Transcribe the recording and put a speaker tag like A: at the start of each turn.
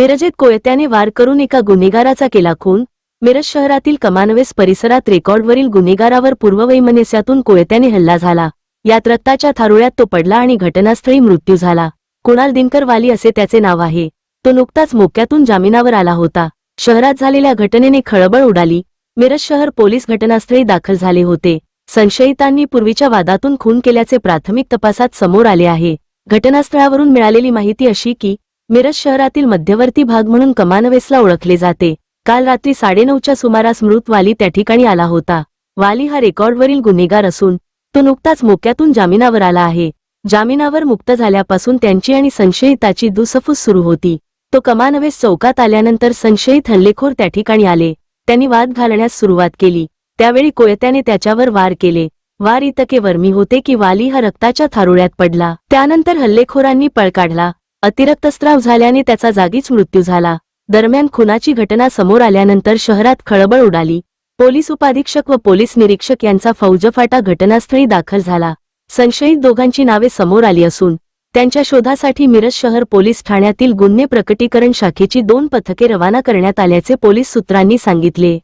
A: मिरजेत कोयत्याने वार करून एका गुन्हेगाराचा केला खून मिरज शहरातील कमानवेस परिसरात रेकॉर्डवरील गुन्हेगारावर पूर्ववैमनस्यातून कोयत्याने हल्ला झाला. यात रक्ताच्या थारुळ्यात तो पडला आणि घटनास्थळी मृत्यू झाला. कुणाल दिनकर वाली असे त्याचे नाव आहे. तो नुकताच मोक्यातून जामिनावर आला होता. शहरात झालेल्या घटनेने खळबळ उडाली. मिरज शहर पोलीस घटनास्थळी दाखल झाले होते. संशयितांनी पूर्वीच्या वादातून खून केल्याचे प्राथमिक तपासात समोर आले आहे. घटनास्थळावरून मिळालेली माहिती अशी की मिरज शहरातील मध्यवर्ती भाग म्हणून कमानवेसला ओळखले जाते. काल रात्री साडेनऊच्या सुमारास मृत वाली त्या ठिकाणी आला होता. वाली हा रेकॉर्डवरील गुन्हेगार असून तो नुकताच मोक्यातून जामिनावर आला आहे. जामिनावर मुक्त झाल्यापासून त्यांची आणि संशयिताची दुसफूस सुरू होती. तो कमानवेस चौकात आल्यानंतर संशयित हल्लेखोर त्या ठिकाणी आले. त्यांनी वाद घालण्यास सुरुवात केली. त्यावेळी कोयत्याने त्याच्यावर वार केले. वार इतके वर्मी होते की वाली हा रक्ताच्या थारुळ्यात पडला. त्यानंतर हल्लेखोरांनी पळ काढला. अतिरक्तस्राव झाल्याने त्याचा जागीच मृत्यू झाला. दरम्यान खुनाची घटना समोर आल्यानंतर शहरात खळबळ उडाली. पोलीस उपाधीक्षक व पोलीस निरीक्षक यांचा फौजफाटा घटनास्थळी दाखल झाला. संशयित दोघांची नावे समोर आली असून त्यांच्या शोधासाठी मिरज शहर पोलीस ठाण्यातील गुन्हे प्रकटीकरण शाखेची दोन पथके रवाना करण्यात आल्याचे पोलीस सूत्रांनी सांगितले.